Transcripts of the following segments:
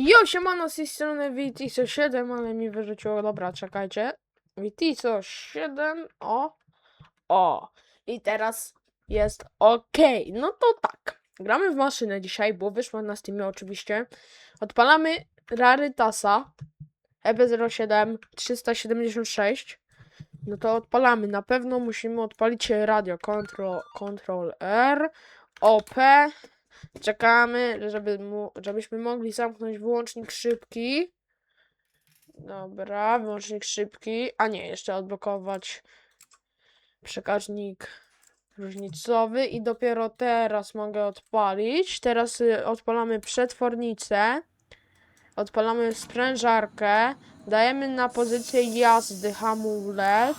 Jo, siemano z tej strony Vitiso 7, ale mi wyrzuciło, dobra, czekajcie. Vitiso 7, o, o. I teraz jest ok. No to tak, gramy w maszynę dzisiaj, bo wyszła na Steamie oczywiście. Odpalamy Rarytasa E EB07 376. No to odpalamy. Na pewno musimy odpalić radio. Control, Control R, OP. Czekamy, żeby mu, żebyśmy mogli zamknąć wyłącznik szybki. Dobra, wyłącznik szybki. A nie, jeszcze odblokować przekaźnik różnicowy i dopiero teraz mogę odpalić. Teraz y, odpalamy przetwornicę. Odpalamy sprężarkę. Dajemy na pozycję jazdy hamulec.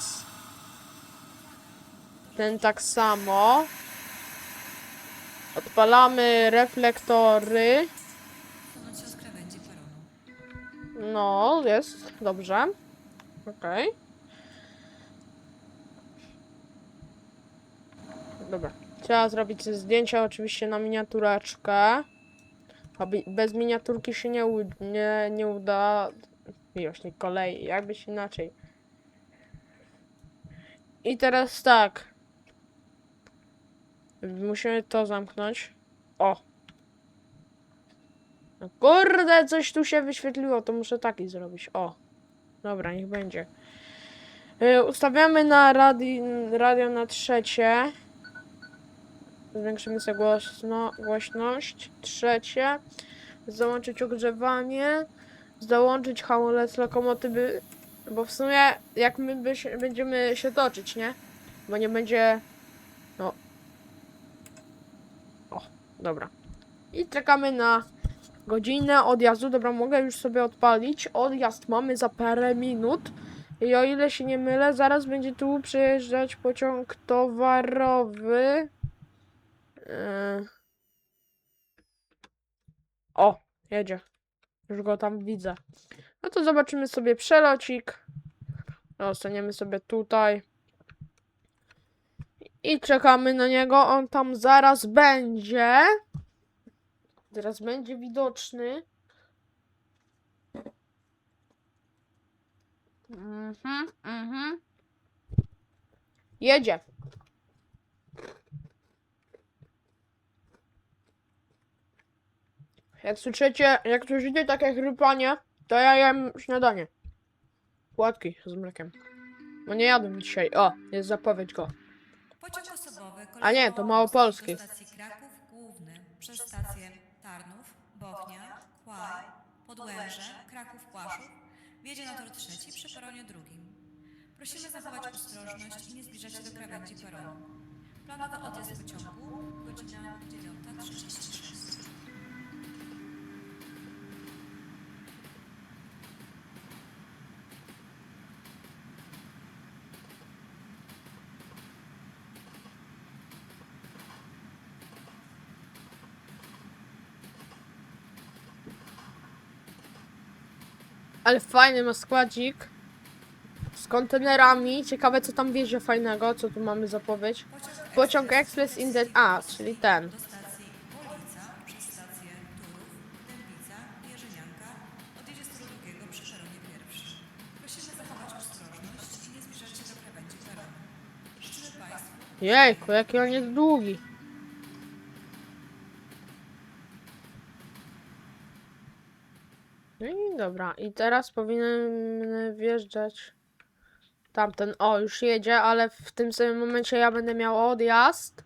Ten tak samo. Odpalamy reflektory. No, jest. Dobrze. Okej. Dobra. Trzeba zrobić zdjęcia oczywiście na miniatureczkę. Aby bez miniaturki się nie, u- nie, nie uda. Miłośnik kolei, jakbyś inaczej. I teraz tak. Musimy to zamknąć. O. No kurde, coś tu się wyświetliło, to muszę taki zrobić. O. Dobra, niech będzie. Y, ustawiamy na radi radio na trzecie. Zwiększymy sobie głośno głośność. Trzecie. Załączyć ogrzewanie. Załączyć hamulec lokomotywy. Bo w sumie jak my by się, będziemy się toczyć, nie? Bo nie będzie... No. Dobra. I czekamy na godzinę odjazdu. Dobra, mogę już sobie odpalić. Odjazd mamy za parę minut. I o ile się nie mylę, zaraz będzie tu przejeżdżać pociąg towarowy. Yy. O, jedzie. Już go tam widzę. No to zobaczymy sobie przelocik. Staniemy sobie tutaj. I czekamy na niego. On tam zaraz będzie. Teraz będzie widoczny. Mhm, mhm. Jedzie. Jak słyszycie, jak słyszycie takie chrypanie, to ja jem śniadanie. Płatki z mlekiem. No nie jadłem dzisiaj. O, jest zapowiedź go. Pociąg osobowy A nie, to małopolski. do stacji Kraków Główny przez stację Tarnów, Bochnia, Kłaj, Podłęże, Kraków Płaszów wjedzie na tor trzeci przy peronie drugim. Prosimy zachować ostrożność i nie zbliżać się do krawędzi peronu. Planowy odjazd pociągu godzina 9.36. Ale fajny ma składzik. Z kontenerami. Ciekawe co tam wiezie fajnego. Co tu mamy zapowiedź? Pociąg Express in the... A, czyli ten. do stacji Polica przez stację Turów, Dębica, Jerzynianka odjedzie z toru drugiego przy peronie pierwszym. Prosimy zachować ostrożność i nie zbliżać się do krawędzi peronu. Życzymy Państwu Jejku, jaki on jest długi. No i dobra, i teraz powinien wjeżdżać tamten. O, już jedzie, ale w tym samym momencie ja będę miał odjazd.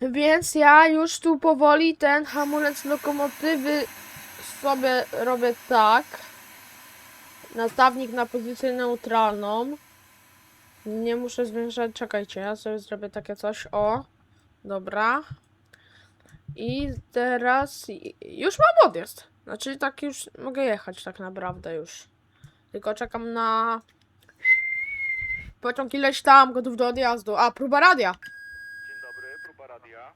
Więc ja już tu powoli ten hamulec lokomotywy sobie robię tak. Nastawnik na pozycję neutralną. Nie muszę zwiększać, czekajcie, ja sobie zrobię takie coś, o, dobra. I teraz już mam odjazd. Znaczy tak już mogę jechać tak naprawdę już. Tylko czekam na pociąg ileś tam, gotów do odjazdu. A, próba radia. Dzień dobry, próba radia.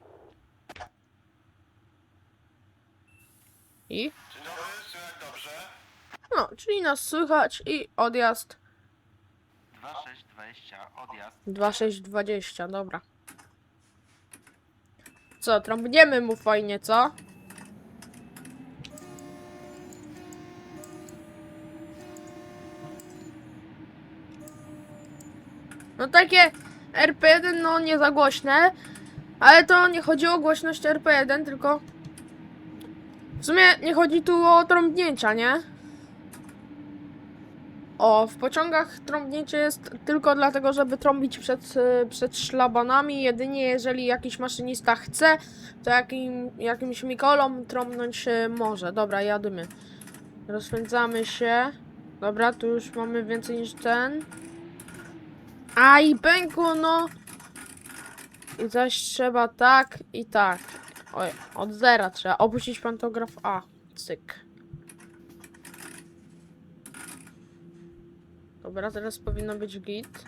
I? Dzień dobry, słychać dobrze? No, czyli nas słychać i odjazd 2620, odjazd. 2620, dobra. Co, trąbniemy mu fajnie, co? No takie RP1, no nie za głośne, ale to nie chodzi o głośność RP1, tylko w sumie nie chodzi tu o trąbnięcia, nie? O, w pociągach trąbnięcie jest tylko dlatego, żeby trąbić przed, y, przed szlabanami. Jedynie jeżeli jakiś maszynista chce, to jakim, jakimś mikolom trąbnąć y, może. Dobra, jadymy. Rozpędzamy się. Dobra, tu już mamy więcej niż ten. A i pękło, no! I zaś trzeba tak i tak. Oj, od zera trzeba opuścić pantograf A. Cyk. Dobra, teraz powinno być git.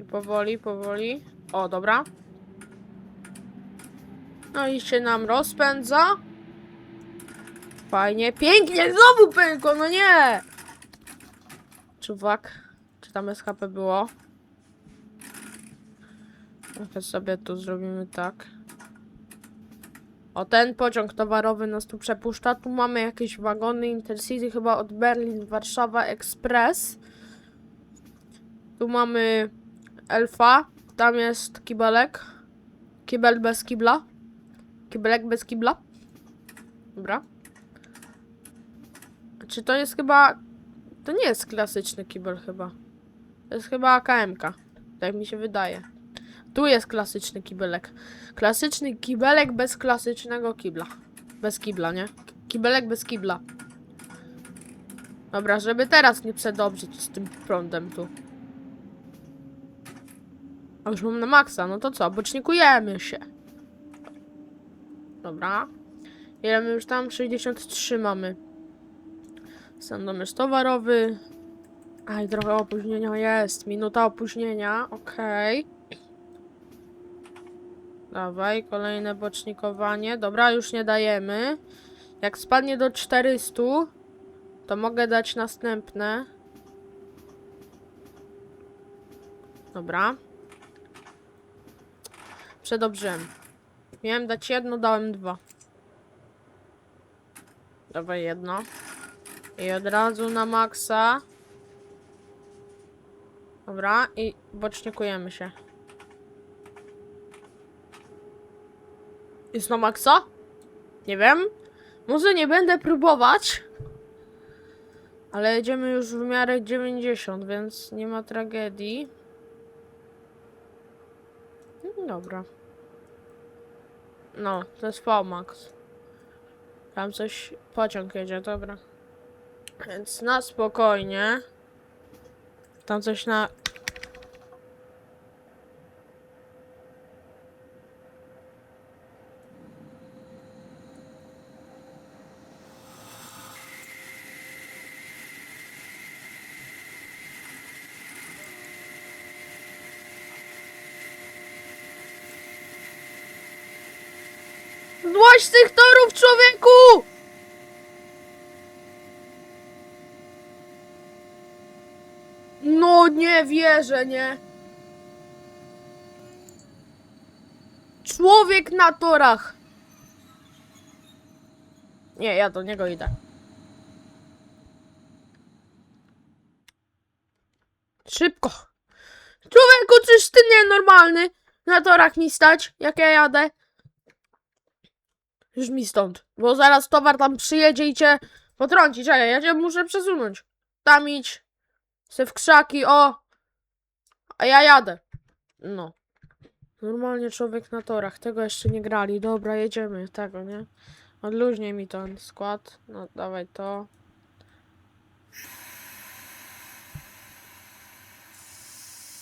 I powoli, powoli. O, dobra. No i się nam rozpędza. Fajnie, pięknie, znowu pękło, no nie! Czuwak, czy tam SHP było? Trochę sobie tu zrobimy tak. O, ten pociąg towarowy nas tu przepuszcza. Tu mamy jakieś wagony Intercity, chyba od Berlin, Warszawa Express. Tu mamy Elfa. Tam jest kibelek. Kibel bez kibla. Kibelek bez kibla. Dobra. Czy to jest chyba... To nie jest klasyczny kibel chyba. To jest chyba AKMK. Tak mi się wydaje. Tu jest klasyczny kibelek. Klasyczny kibelek bez klasycznego kibla. Bez kibla, nie? Kibelek bez kibla. Dobra, żeby teraz nie przedobrzyć z tym prądem tu. A już mam na maksa, no to co? Bocznikujemy się. Dobra. Ile my już tam? 63 mamy. Sandomierz towarowy. Aj, trochę opóźnienia jest. Minuta opóźnienia, okej. Dawaj, kolejne bocznikowanie. Dobra, już nie dajemy. Jak spadnie do 400, to mogę dać następne. Dobra. Przedobrzyłem. Miałem dać jedno, dałem dwa. Dawaj jedno. I od razu na maksa. Dobra, i bocznikujemy się. Jest na maksa? Nie wiem. Może nie będę próbować. Ale jedziemy już w miarę 90, więc nie ma tragedii. No, Dobra. No, to jest VMAX. Tam coś, pociąg jedzie, dobra. Więc na spokojnie. Tam coś na... Złaź z tych torów, człowieku! No nie wierzę, nie. Człowiek na torach. Nie, ja do niego idę. Szybko. Człowieku, czyż ty nienormalny? Na torach mi stać, jak ja jadę. Już mi stąd, bo zaraz towar tam przyjedzie i cię potrąci. Czekaj, ja cię muszę przesunąć. Tam idź. Se w krzaki, o! A ja jadę. No. Normalnie człowiek na torach. Tego jeszcze nie grali. Dobra, jedziemy. Tego, nie? Odluźnij mi ten skład. No, dawaj to.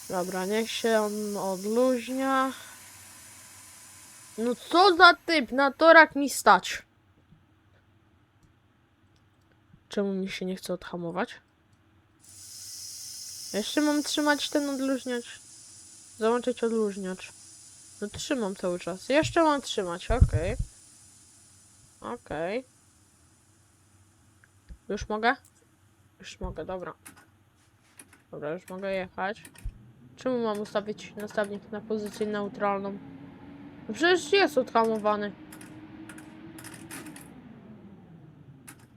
Dobra, niech się on odluźnia. No co za typ? Na torach mi stać. Czemu mi się nie chce odhamować? Jeszcze mam trzymać ten odluźniacz. Załączyć odluźniacz. No trzymam cały czas. Jeszcze mam trzymać, okej. Okej. Już mogę? Już mogę, dobra. Dobra, już mogę jechać. Czemu mam ustawić nastawnik na pozycję neutralną? No przecież jest odhamowany.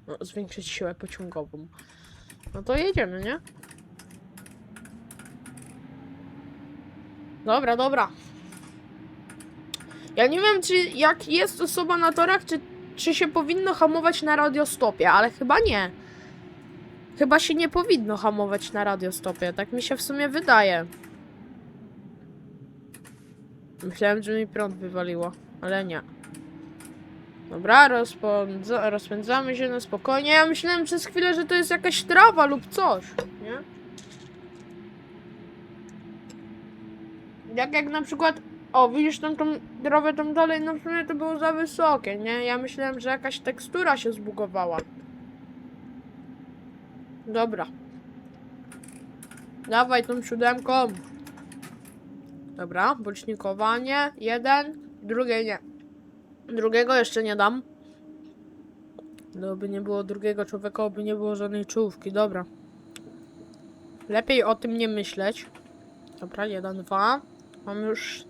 No, zwiększyć siłę pociągową. No to jedziemy, nie? Dobra, dobra. Ja nie wiem, czy jak jest osoba na torach, czy, czy się powinno hamować na radiostopie, ale chyba nie. Chyba się nie powinno hamować na radiostopie, tak mi się w sumie wydaje. Myślałem, że mi prąd wywaliło, ale nie. Dobra, rozpędza, rozpędzamy się na spokojnie. Ja myślałem przez chwilę, że to jest jakaś trawa lub coś, nie? Jak jak na przykład, o widzisz tam tą trawę tam dalej, no w sumie to było za wysokie, nie? Ja myślałem, że jakaś tekstura się zbugowała. Dobra. Dawaj tą siódemką. Dobra, bocznikowanie. Jeden, drugie nie. Drugiego jeszcze nie dam. No by nie było drugiego człowieka, by nie było żadnej czołówki. Dobra. Lepiej o tym nie myśleć. Dobra, jeden, dwa. Mam już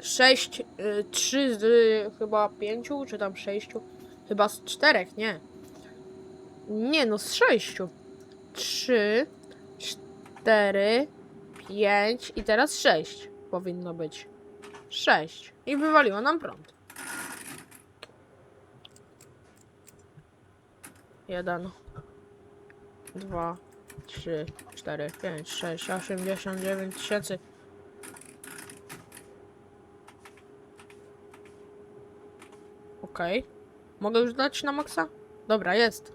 6, 3 y, z chyba 5, czy tam 6, chyba z 4, nie. Nie, no z 6. 3, 4, 5 i teraz 6 powinno być. 6 i wywaliło nam prąd. 1, 2, 3, 4, 5, 6, 8, 10, 9 tysięcy. Okej. Mogę już dać na maksa? Dobra, jest.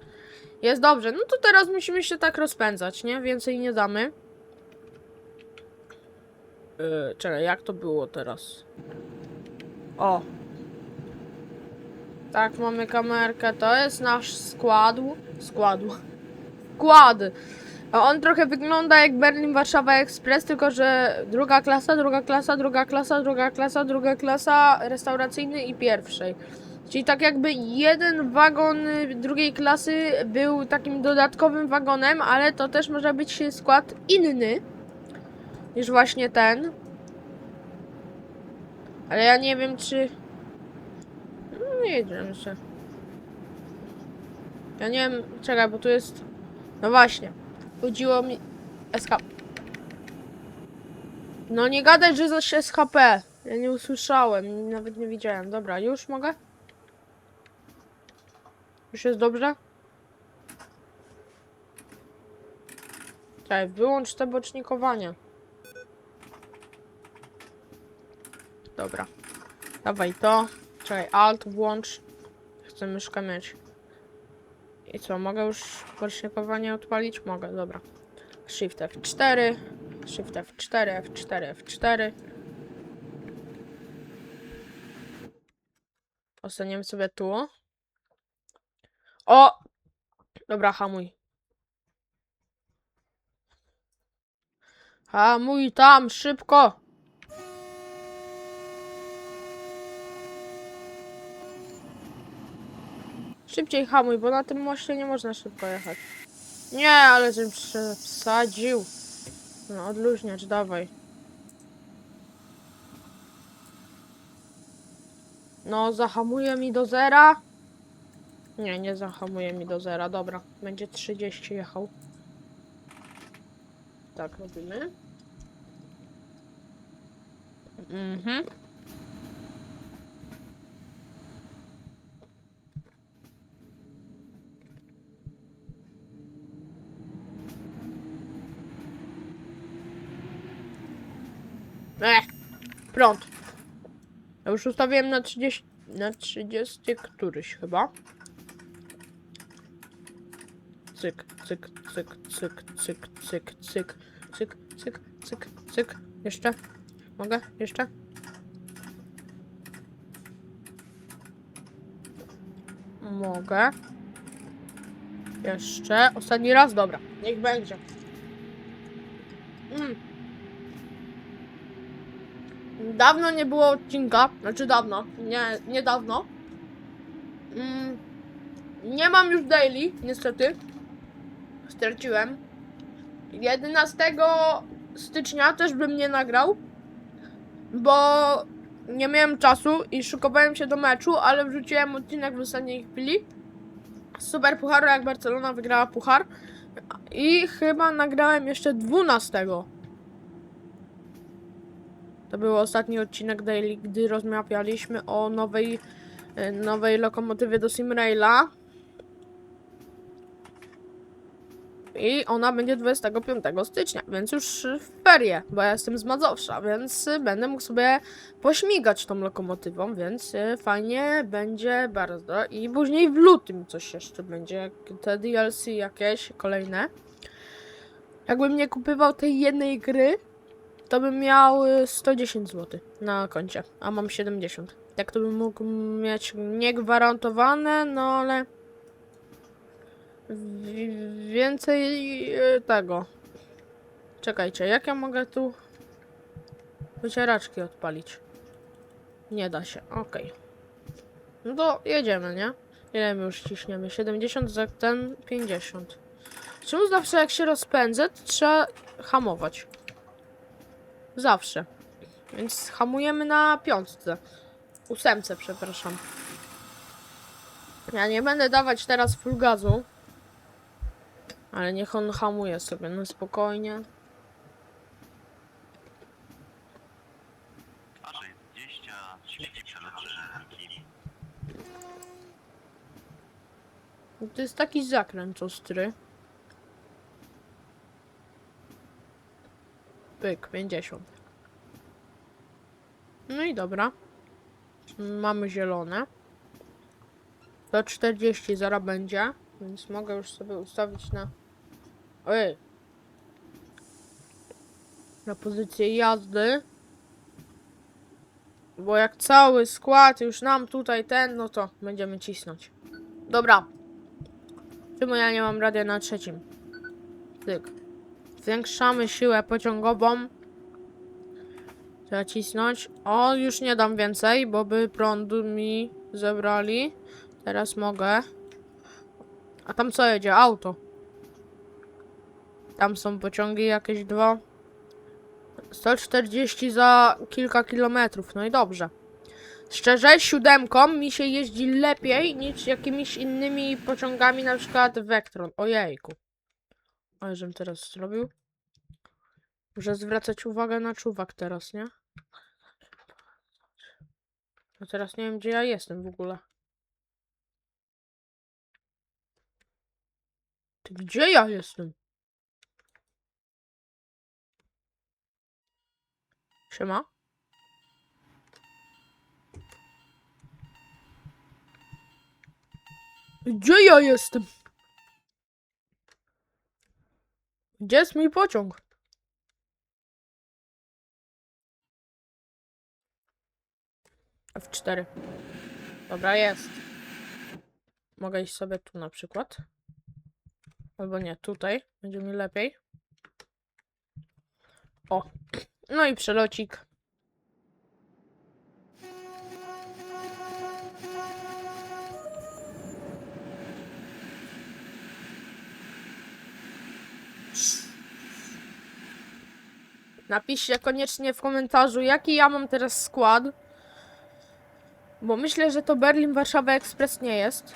Jest dobrze. No to teraz musimy się tak rozpędzać, nie? Więcej nie damy. Yy, czekaj, jak to było teraz? O. Tak, mamy kamerkę. To jest nasz skład. Skład. Skład. On trochę wygląda jak Berlin Warszawa Express, tylko że druga klasa, druga klasa, druga klasa, druga klasa, druga klasa restauracyjny i pierwszej. Czyli tak jakby jeden wagon y, drugiej klasy był takim dodatkowym wagonem, ale to też może być skład inny niż właśnie ten. Ale ja nie wiem czy... No nie wiem czy... Ja nie wiem, czekaj, bo tu jest... No właśnie, chodziło mi... SK... No nie gadać, że zaś SHP. Ja nie usłyszałem, nawet nie widziałem. Dobra, już mogę? Już jest dobrze? Czekaj, wyłącz te bocznikowanie. Dobra. Dawaj to. Czekaj, alt włącz. Chcę myszkę mieć. I co, mogę już bocznikowanie odpalić? Mogę, dobra. Shift F4. Shift F4, F4, F4. Ostaniemy sobie tu. O! Dobra, hamuj. Hamuj tam, szybko! Szybciej hamuj, bo na tym moście nie można szybko jechać. Nie, ale żebym przesadził. No, odluźniacz, dawaj. No, zahamuje mi do zera. Nie, nie zahamuje mi do zera. Dobra, będzie 30 jechał. Tak robimy. Mhm. Ech, prąd. Ja już ustawiłem na 30, na 30 któryś chyba. Cyk, cyk, cyk, cyk, cyk, cyk, cyk, cyk, cyk, cyk. Jeszcze? Mogę? Jeszcze? Mogę. Jeszcze. Ostatni raz? Dobra. Niech będzie. Mm. Dawno nie było odcinka. Znaczy dawno. Nie, niedawno. Mm. Nie mam już daily, niestety. Straciłem. 11 stycznia też bym nie nagrał, bo nie miałem czasu i szykowałem się do meczu, ale wrzuciłem odcinek w ostatniej chwili. Super pucharu, jak Barcelona wygrała puchar. I chyba nagrałem jeszcze 12. To był ostatni odcinek Daily, gdy rozmawialiśmy o nowej, e, nowej lokomotywie do Simraila. I ona będzie 25 stycznia, więc już w ferie, bo ja jestem z Mazowsza, więc będę mógł sobie pośmigać tą lokomotywą, więc fajnie będzie bardzo. I później w lutym coś jeszcze będzie, te DLC jakieś kolejne. Jakbym nie kupywał tej jednej gry, to bym miał y, 110 zł na koncie, a mam 70. Tak to bym mógł mieć niegwarantowane, no ale więcej y, tego. Czekajcie, jak ja mogę tu wycieraczki odpalić? Nie da się, okej. No to jedziemy, nie? Ile my już ciśniemy? 70 za ten 50. Czemu zawsze jak się rozpędzę, to trzeba hamować? Zawsze. Więc hamujemy na piątce. Ósemce, przepraszam. Ja nie będę dawać teraz full gazu. Ale niech on hamuje sobie, no spokojnie. Twarzy 20, śmieci przelotniki. To jest taki zakręt ostry. Pyk, 50. No i dobra. Mamy zielone. To 40 zaraz będzie, więc mogę już sobie ustawić na... Ojej. Na pozycję jazdy. Bo jak cały skład już nam tutaj ten, no to będziemy cisnąć. Dobra. Czemu ja nie mam radia na trzecim? Tyk. Zwiększamy siłę pociągową. Trzeba cisnąć. O, już nie dam więcej, bo by prądu mi zebrali. Teraz mogę. A tam co jedzie? Auto. Tam są pociągi jakieś dwa. 140 za kilka kilometrów. No i dobrze. Szczerze, siódemką mi się jeździ lepiej niż jakimiś innymi pociągami, na przykład Vectron. Ojejku. Ale teraz zrobił. Muszę zwracać uwagę na czuwak teraz, nie? No teraz nie wiem, gdzie ja jestem w ogóle. Ty gdzie ja jestem? Siema? Gdzie ja jestem? Gdzie jest mój pociąg? F4. Dobra, jest. Mogę iść sobie tu na przykład. Albo nie, tutaj. Będzie mi lepiej. O. No i przelocik. Napiszcie koniecznie w komentarzu, jaki ja mam teraz skład. Bo myślę, że to Berlin Warszawa Express nie jest.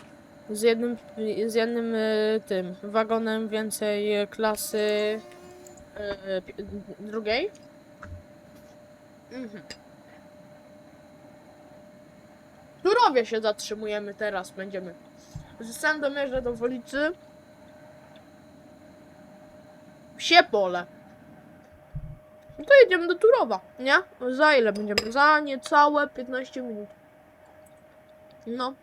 Z jednym, z jednym y, tym wagonem więcej y, klasy y, pi- drugiej. Mhm. W Turowie się zatrzymujemy teraz, będziemy. Z Sandomierza do Wolicy. Psie pole. No to jedziemy do Turowa, nie? Za ile będziemy? Za niecałe 15 minut. No.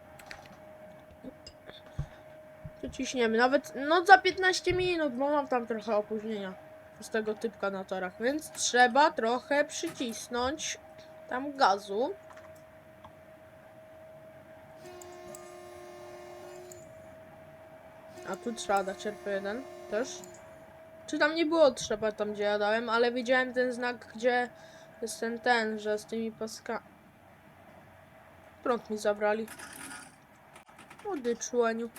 To ciśniemy. Nawet, no za 15 minut, bo mam tam trochę opóźnienia tego typka na torach, więc trzeba trochę przycisnąć tam gazu. A tu trzeba dać RP1 też. Czy tam nie było trzeba tam gdzie ja dałem, ale widziałem ten znak, gdzie jest ten ten, że z tymi paskami. Prąd mi zabrali. Młody członiu.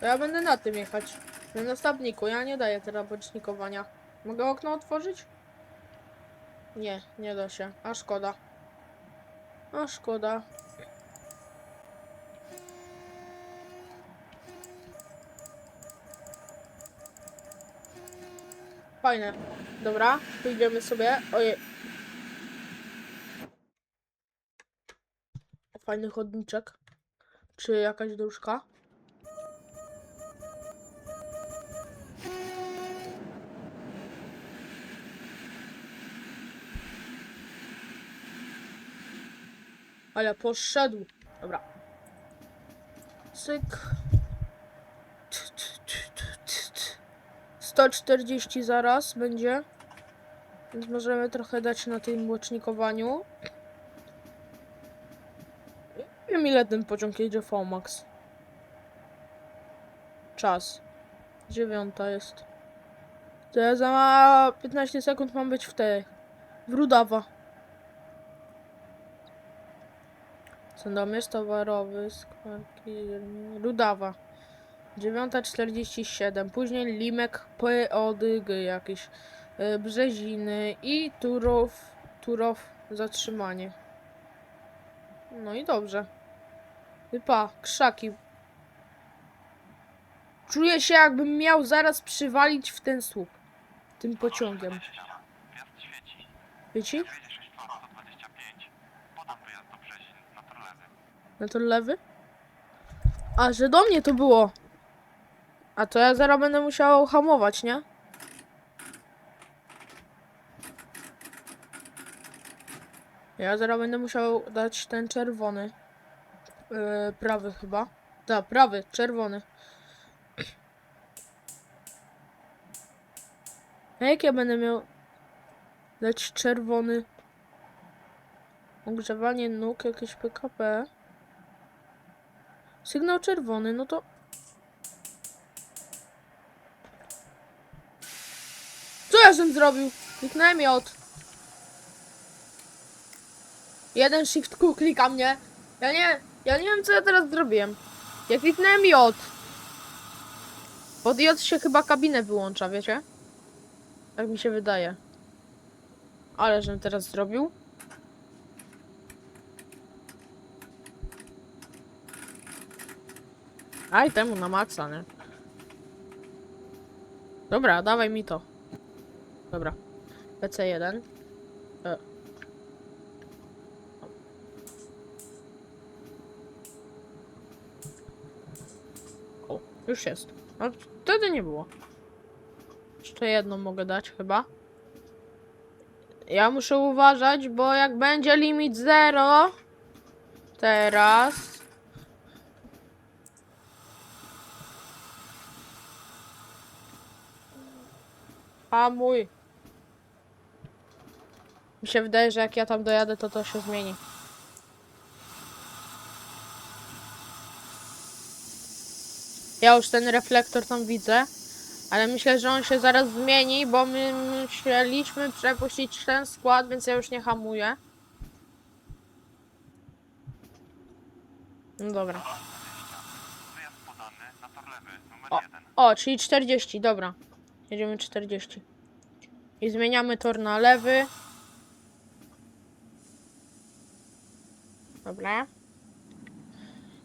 Ja będę na tym jechać. Na dostawniku. Ja nie daję teraz bocznikowania. Mogę okno otworzyć? Nie, nie da się. A szkoda. A szkoda. Fajne. Dobra, pójdziemy sobie. Ojej. Fajny chodniczek. Czy jakaś dróżka? Ale poszedł. Dobra. Cyk. 140 zaraz będzie. Więc możemy trochę dać na tym łocznikowaniu. Nie wiem ile ten pociąg jedzie VMAX. Czas. Dziewiąta jest. To ja za 15 sekund mam być w tej. W Rudawa. Sandomierz towarowy, składki, Rudawa. 9.47. Później Limek, PODG jakieś. y, Brzeziny i Turów, Turow zatrzymanie. No i dobrze. Wypa, krzaki. Czuję się jakbym miał zaraz przywalić w ten słup. Tym pociągiem. 20. Wjazd świeci. Wiecie? Jedzie 6 tor 125. Podam wyjazd do Brzezin na Torlezy. Na to lewy? A, że do mnie to było. A to ja zaraz będę musiał hamować, nie? Ja zaraz będę musiał dać ten czerwony. Yy, prawy chyba. Tak, prawy, czerwony. A jak ja będę miał dać czerwony? Ogrzewanie nóg, jakieś PKP. Sygnał czerwony, no to... Co ja żem zrobił? Kliknąłem J. Jeden shift Q klika mnie. Ja nie, ja nie wiem co ja teraz zrobiłem. Ja kliknąłem J. Pod J się chyba kabinę wyłącza, wiecie? Tak mi się wydaje. Ale żem teraz zrobił. Aj, temu na maksa, nie? Dobra, dawaj mi to. Dobra. PC1. E. O, już jest. A wtedy nie było. Jeszcze jedną mogę dać chyba. Ja muszę uważać, bo jak będzie limit 0 teraz A mój. Mi się wydaje, że jak ja tam dojadę, to to się zmieni. Ja już ten reflektor tam widzę, ale myślę, że on się zaraz zmieni, bo my musieliśmy przepuścić ten skład, więc ja już nie hamuję. No dobra. O. 1. O, czyli 40, dobra. Jedziemy 40. I zmieniamy tor na lewy. Dobra.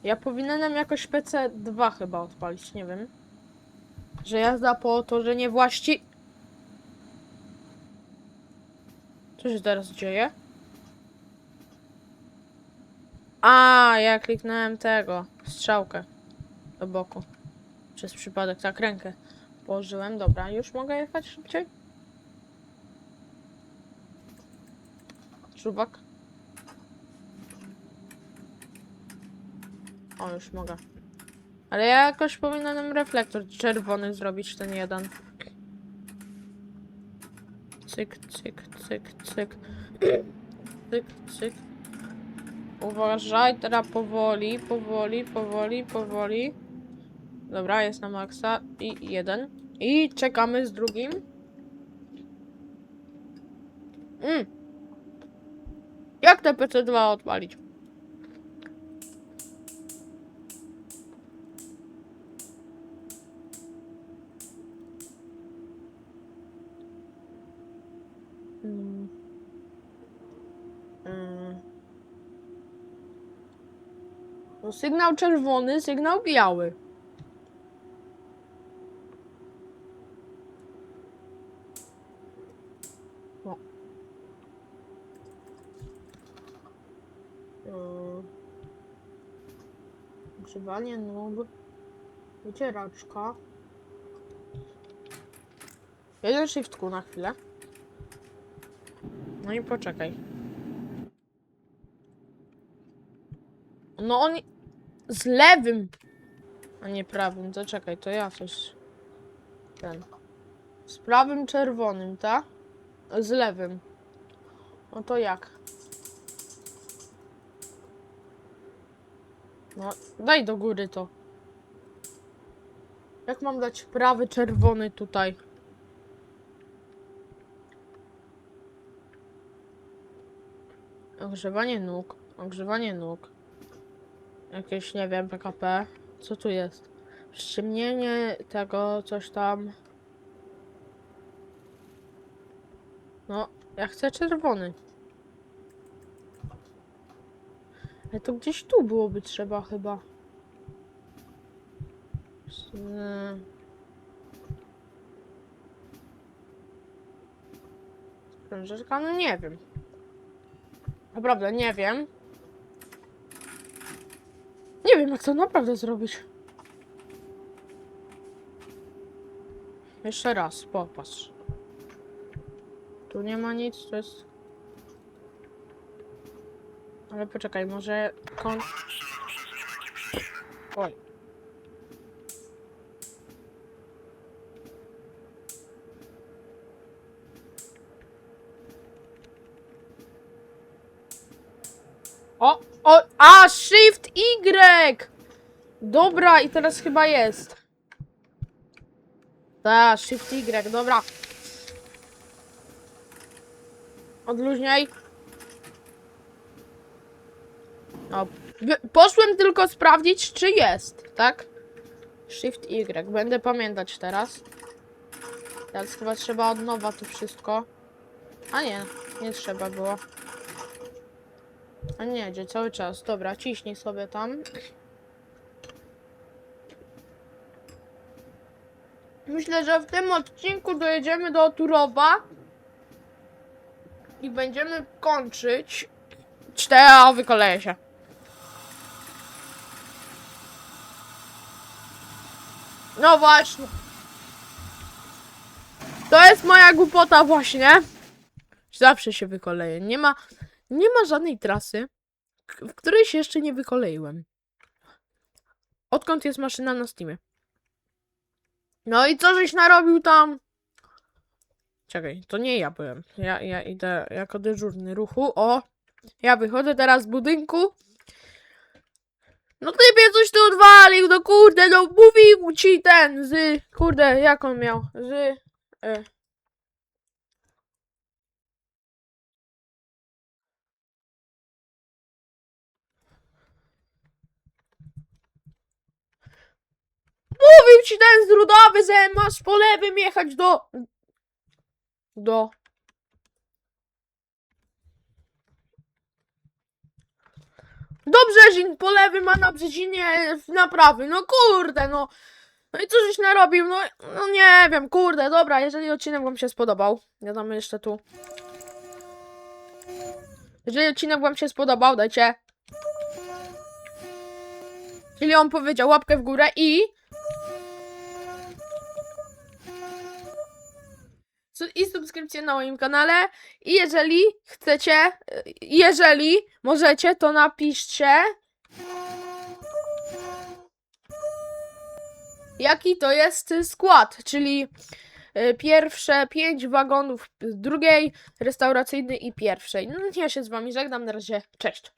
Ja powinienem jakoś PC2 chyba odpalić, nie wiem. Że jazda po torze nie właści... Co się teraz dzieje? A, ja kliknąłem tego. Strzałkę. Do boku. Przez przypadek tak rękę położyłem. Dobra, już mogę jechać szybciej? Żubak. O, już mogę. Ale ja jakoś powinienem reflektor czerwony zrobić, ten jeden. Cyk, cyk, cyk, cyk. Cyk, cyk. Uważaj, teraz powoli, powoli, powoli, powoli. Dobra, jest na maksa. I jeden. I czekamy z drugim. Mm. Jak te PC2 odpalić? Mm. Mm. No, sygnał czerwony, sygnał biały. O. Yy. Grzewanie nóg. Wycieraczka. Jeden shiftku na chwilę. No i poczekaj. No on z lewym, a nie prawym. To czekaj, to ja coś. Ten. Z prawym czerwonym, tak? Z lewym. No to jak? No, daj do góry to. Jak mam dać prawy czerwony tutaj? Ogrzewanie nóg. Ogrzewanie nóg. Jakieś, nie wiem, PKP. Co tu jest? Ściemnienie tego, coś tam. No, ja chcę czerwony. Ale to gdzieś tu byłoby trzeba chyba. Sprężarka? No nie wiem. Naprawdę, nie wiem. Nie wiem, jak to naprawdę zrobić. Jeszcze raz, popatrz. Tu nie ma nic, to jest... Ale poczekaj, może... Kon... Oj. O, o, a, Shift Y! Dobra, i teraz chyba jest. Ta, Shift Y, dobra. Odluźniaj. O, by- poszłem tylko sprawdzić, czy jest, tak? Shift Y, będę pamiętać teraz. Teraz chyba trzeba od nowa to wszystko. A nie, nie trzeba było. A nie, gdzie cały czas. Dobra, ciśnij sobie tam. Myślę, że w tym odcinku dojedziemy do Turowa i będziemy kończyć. Cztery, wykoleję No właśnie. To jest moja głupota właśnie. Zawsze się wykoleję. Nie ma, nie ma żadnej trasy, w której się jeszcze nie wykoleiłem. Odkąd jest maszyna na Steamie. No i co żeś narobił tam? Czekaj, to nie ja byłem. Ja, ja idę jako dyżurny ruchu. O! Ja wychodzę teraz z budynku. No typie coś tu odwalił, no kurde, no mówił ci ten z... Kurde, jak on miał? Z... E, Mówił ci ten z Rudawy, że masz po lewym jechać do... Do... Do Brzezin, po lewym, a na Brzezinie na prawy. No kurde, no. No i co żeś narobił? No, no nie wiem, kurde, dobra, jeżeli odcinek wam się spodobał, ja jeszcze tu. Jeżeli odcinek wam się spodobał, dajcie. Czyli on powiedział łapkę w górę i i subskrypcję na moim kanale. I jeżeli chcecie, y, jeżeli możecie, to napiszcie. Jaki to jest skład, czyli y, pierwsze pięć wagonów drugiej, restauracyjny i pierwszej. No ja się z wami żegnam, na razie, cześć.